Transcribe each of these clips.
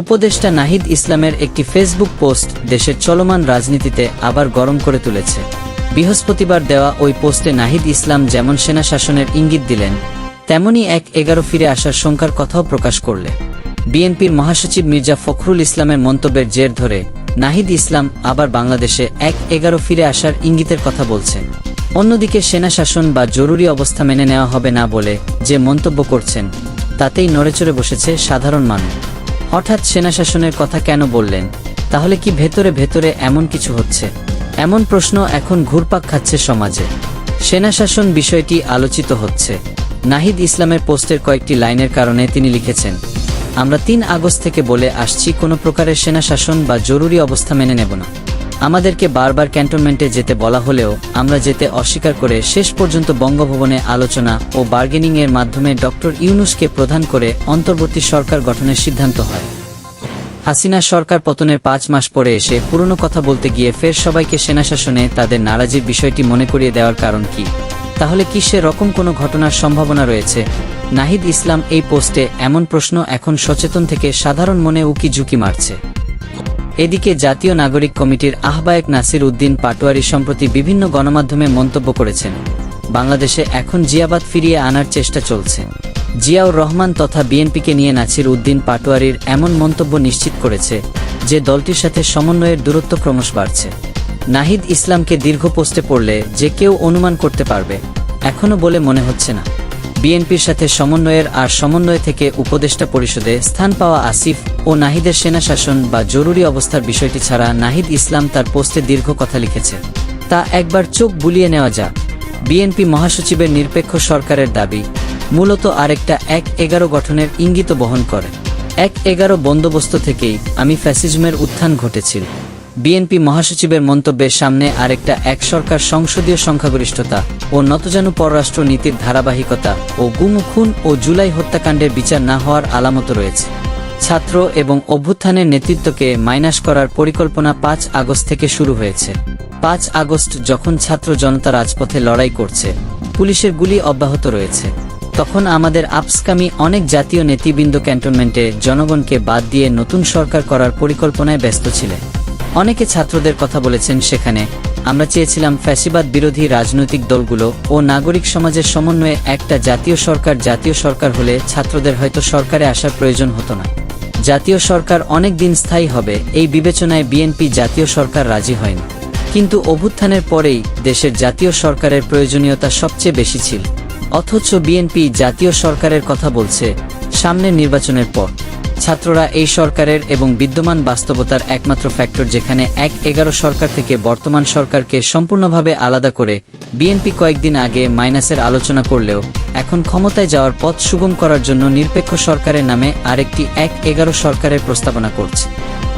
উপদেষ্টা নাহিদ ইসলামের একটি ফেসবুক পোস্ট দেশের চলমান রাজনীতিতে আবার গরম করে তুলেছে। বৃহস্পতিবার দেওয়া ওই পোস্টে নাহিদ ইসলাম যেমন সেনা শাসনের ইঙ্গিত দিলেন, তেমনি এক এগারো ফিরে আসার শঙ্কার কথাও প্রকাশ করলে। বিএনপির মহাসচিব মির্জা ফখরুল ইসলামের মন্তব্যের জের ধরে নাহিদ ইসলাম আবার বাংলাদেশে এক এগারো ফিরে আসার ইঙ্গিতের কথা বলছেন। অন্যদিকে সেনা শাসন বা জরুরি অবস্থা মেনে নেওয়া হবে না বলে যে মন্তব্য করছেন, তাতেই নড়েচড়ে বসেছে সাধারণ মানুষ। হঠাৎ সেনা শাসনের কথা কেন বললেন? তাহলে কি ভেতরে ভেতরে এমন কিছু হচ্ছে? এমন প্রশ্ন এখন ঘুরপাক খাচ্ছে সমাজে। সেনা শাসন বিষয়টি আলোচিত হচ্ছে। নাহিদ ইসলামের পোস্টের কয়েকটি লাইনের কারণে তিনি লিখেছেন, আমরা তিন আগস্ট থেকে বলে আসছি, কোনো প্রকারের সেনা শাসন বা জরুরি অবস্থা মেনে নেব না। আমাদেরকে বারবার ক্যান্টনমেন্টে যেতে বলা হলেও আমরা যেতে অস্বীকার করে শেষ পর্যন্ত বঙ্গভবনে আলোচনা ও বার্গেনিং এর মাধ্যমে ডক্টর ইউনুসকে প্রধান করে অন্তর্বর্তী সরকার গঠনের সিদ্ধান্ত হয়। হাসিনা সরকার পতনের পাঁচ মাস পরে এসে পুরনো কথা বলতে গিয়ে ফের সবাইকে সেনা শাসনে তাদের নারাজির বিষয়টি মনে করিয়ে দেওয়ার কারণ কি? তাহলে কি সে রকম কোনো ঘটনার সম্ভাবনা রয়েছে? নাহিদ ইসলাম এই পোস্টে এমন প্রশ্ন এখন সচেতন থেকে সাধারণ মনে উকি ঝুঁকি মারছে। এদিকে জাতীয় নাগরিক কমিটির আহ্বায়ক নাসির উদ্দিন পাটোয়ারি সম্প্রতি বিভিন্ন গণমাধ্যমে মন্তব্য করেছেন। বাংলাদেশে এখন জিয়াবাদ ফিরিয়ে আনার চেষ্টা চলছে। জিয়াউর রহমান তথা বিএনপিকে নিয়ে নাসির উদ্দিন পাটোয়ারির এমন মন্তব্য নিশ্চিত করেছে যে দলটির সাথে সমন্বয়ের দূরত্ব ক্রমশ বাড়ছে। নাহিদ ইসলামকে দীর্ঘ পোস্টে পড়লে যে কেউ অনুমান করতে পারবে এখনও বলে মনে হচ্ছে না। বিএনপির সাথে সমন্বয়ের আর সমন্বয় থেকে উপদেষ্টা পরিষদে স্থান পাওয়া আসিফ ও নাহিদের সেনা শাসন বা জরুরি অবস্থার বিষয়টি ছাড়া নাহিদ ইসলাম তার পোস্টে দীর্ঘ কথা লিখেছে। তা একবার চোখ বুলিয়ে নেওয়া যাক। বিএনপি মহাসচিবের নিরপেক্ষ সরকারের দাবি, মূলত আরেকটা এক এগারো গঠনের ইঙ্গিত বহন করে। এক এগারো বন্দোবস্ত থেকেই আমি ফ্যাসিজমের উত্থান ঘটেছিল। বিএনপি মহাসচিবের মন্তব্যের সামনে আরেকটা এক সরকার সংসদীয় সংখ্যাগরিষ্ঠতা ও নতজানু পররাষ্ট্র নীতির ধারাবাহিকতা ও গুম, খুন ও জুলাই হত্যাকাণ্ডের বিচার না হওয়ার আলামত রয়েছে। ছাত্র এবং অভ্যুত্থানের নেতৃত্বকে মাইনাস করার পরিকল্পনা পাঁচ আগস্ট থেকে শুরু হয়েছে। পাঁচ আগস্ট যখন ছাত্র জনতা রাজপথে লড়াই করছে, পুলিশের গুলি অব্যাহত রয়েছে। তখন আমাদের আপসকামী অনেক জাতীয় নেতৃবৃন্দ ক্যান্টনমেন্টে জনগণকে বাদ দিয়ে নতুন সরকার করার পরিকল্পনায় ব্যস্ত ছিলেন। অনেকে ছাত্রদের কথা বলেছেন সেখানে। আমরা চেয়েছিলাম ফ্যাসিবাদ বিরোধী রাজনৈতিক দলগুলো ও নাগরিক সমাজের সমন্বয়ে একটা জাতীয় সরকার জাতীয় সরকার হলে ছাত্রদের হয়তো সরকারে আসার প্রয়োজন হতো না। জাতীয় সরকার অনেক দিন স্থায়ী হবে, এই বিবেচনায় বিএনপি জাতীয় সরকার রাজি হয়নি। কিন্তু অভ্যুত্থানের পরেই দেশের জাতীয় সরকারের প্রয়োজনীয়তা সবচেয়ে বেশি ছিল। অথচ বিএনপি জাতীয় সরকারের কথা বলছে সামনের নির্বাচনের পর। ছাত্ররা এই সরকারের এবং বিদ্যমান বাস্তবতার একমাত্র ফ্যাক্টর যেখানে এক এগারো সরকার থেকে বর্তমান সরকারকে সম্পূর্ণভাবে আলাদা করে বিএনপি কয়েকদিন আগে মাইনাসের আলোচনা করলেও এখন ক্ষমতায় যাওয়ার পথ সুগম করার জন্য নিরপেক্ষ সরকারের নামে আরেকটি এক এগারো সরকারের প্রস্তাবনা করছে।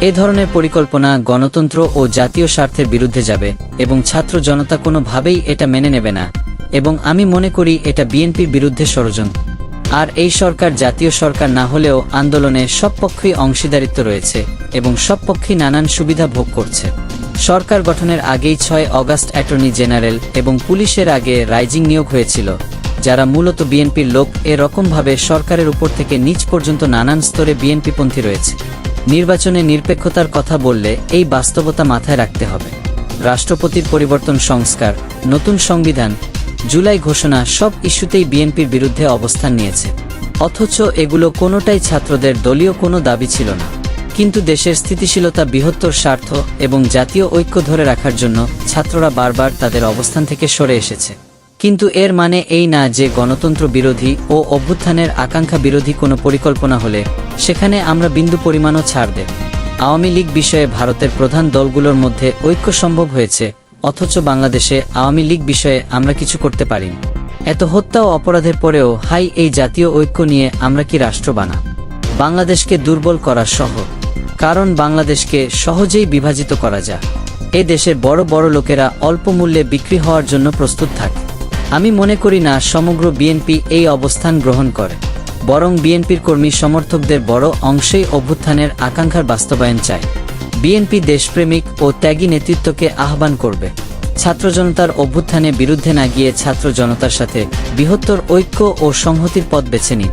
এ ধরনের পরিকল্পনা গণতন্ত্র ও জাতীয় স্বার্থের বিরুদ্ধে যাবে এবং ছাত্র জনতা কোনোভাবেই এটা মেনে নেবে না। এবং আমি মনে করি এটা বিএনপির বিরুদ্ধে ষড়যন্ত্র। আর এই সরকার জাতীয় সরকার না হলেও আন্দোলনে সব পক্ষই অংশীদারিত্ব রয়েছে এবং সব পক্ষই নানান সুবিধা ভোগ করছে। সরকার গঠনের আগেই ছয় অগাস্ট অ্যাটর্নি জেনারেল এবং পুলিশের আগে রাইজিং নিয়োগ হয়েছিল, যারা মূলত বিএনপির লোক এরকমভাবে সরকারের উপর থেকে নিচ পর্যন্ত নানান স্তরে বিএনপিপন্থী রয়েছে। নির্বাচনে নিরপেক্ষতার কথা বললে এই বাস্তবতা মাথায় রাখতে হবে। রাষ্ট্রপতির পরিবর্তন সংস্কার, নতুন সংবিধান জুলাই ঘোষণা সব ইস্যুতেই বিএনপির বিরুদ্ধে অবস্থান নিয়েছে। অথচ এগুলো কোনোটাই ছাত্রদের দলীয় কোনো দাবি ছিল না। কিন্তু দেশের স্থিতিশীলতা, বৃহত্তর স্বার্থ এবং জাতীয় ঐক্য ধরে রাখার জন্য ছাত্ররা বারবার তাদের অবস্থান থেকে সরে এসেছে। কিন্তু এর মানে এই না যে গণতন্ত্র বিরোধী ও অভ্যুত্থানের আকাঙ্ক্ষা বিরোধী কোনো পরিকল্পনা হলে সেখানে আমরা বিন্দু পরিমাণও ছাড় দেব। আওয়ামী লীগ বিষয়ে ভারতের প্রধান দলগুলোর মধ্যে ঐক্য সম্ভব হয়েছে অথচ বাংলাদেশে আওয়ামী লীগ বিষয়ে আমরা কিছু করতে পারিনি এত হত্যা ও অপরাধের পরেও, হাই, এই জাতীয় ঐক্য নিয়ে আমরা কি রাষ্ট্র বানা? বাংলাদেশকে দুর্বল করা সহ কারণ বাংলাদেশকে সহজেই বিভাজিত করা যায়। এ দেশের বড় বড় লোকেরা অল্প মূল্যে বিক্রি হওয়ার জন্য প্রস্তুত থাকে। আমি মনে করি না সমগ্র বিএনপি এই অবস্থান গ্রহণ করে। বরং বিএনপির কর্মী সমর্থকদের বড় অংশেই অভ্যুত্থানের আকাঙ্ক্ষার বাস্তবায়ন চায়। বিএনপি দেশপ্রেমিক ও ত্যাগী নেতৃত্বকে আহ্বান করবে। ছাত্র জনতার অভ্যুত্থানে বিরুদ্ধে না গিয়ে ছাত্র জনতার সাথে বৃহত্তর ঐক্য ও সংহতির পথ বেছে নিন।